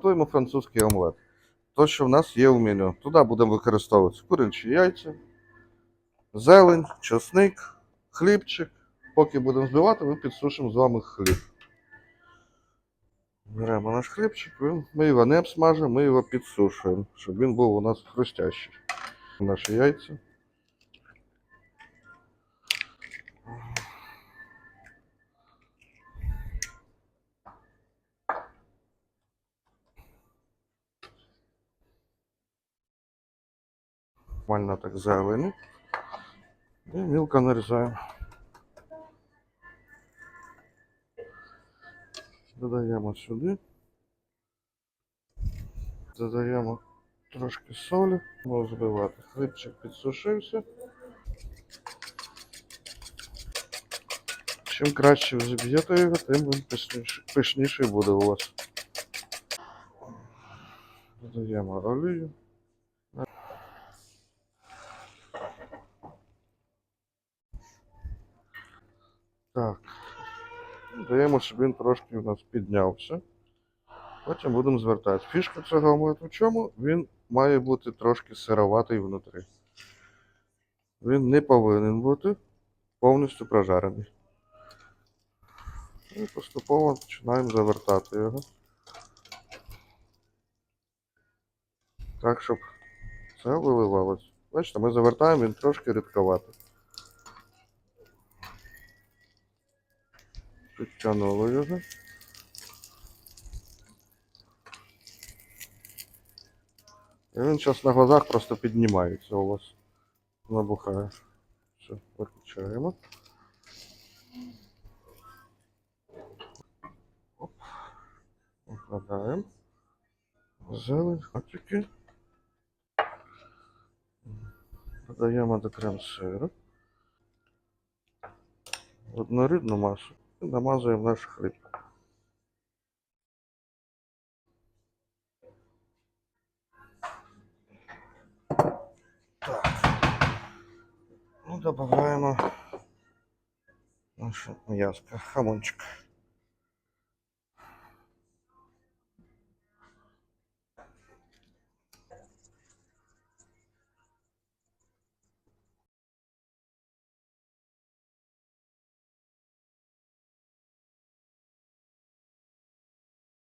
Готуємо французький омлет. То, що в нас є в меню. Туди будемо використовувати курячі яйця, зелень, чесник, хлібчик. Поки будемо збивати, ми підсушимо з вами хліб. Беремо наш хлібчик, ми його не обсмажимо, ми його підсушуємо, щоб він був у нас хрустящий. Наші яйця. Нормально так зелені. І мілко нарізаємо. Додаємо сюди. Додаємо трошки солі. Можна збивати. Хлібчик підсушився. Чим краще ви заб'єте його, тим він пишніший, пишніший буде у вас. Додаємо олію. Так. Даємо, щоб він трошки у нас піднявся. Потім будемо звертати. Фішка цього омлету в чому? Він має бути трошки сироватий внутрі. Він не повинен бути повністю прожарений. І поступово починаємо завертати його. Так, щоб це виливалось. Бачите, ми завертаємо, він трошки рідковатий. Підтягнули його. І він зараз на глазах просто піднімається у вас. Набухає. Все, виключаємо. Оп. Викладаємо. Зелень, хатики. Додаємо до крем-сиру. Однорідну масу. І намазуємо наш хліб. Ну, додаємо наше м'яско, хамончик.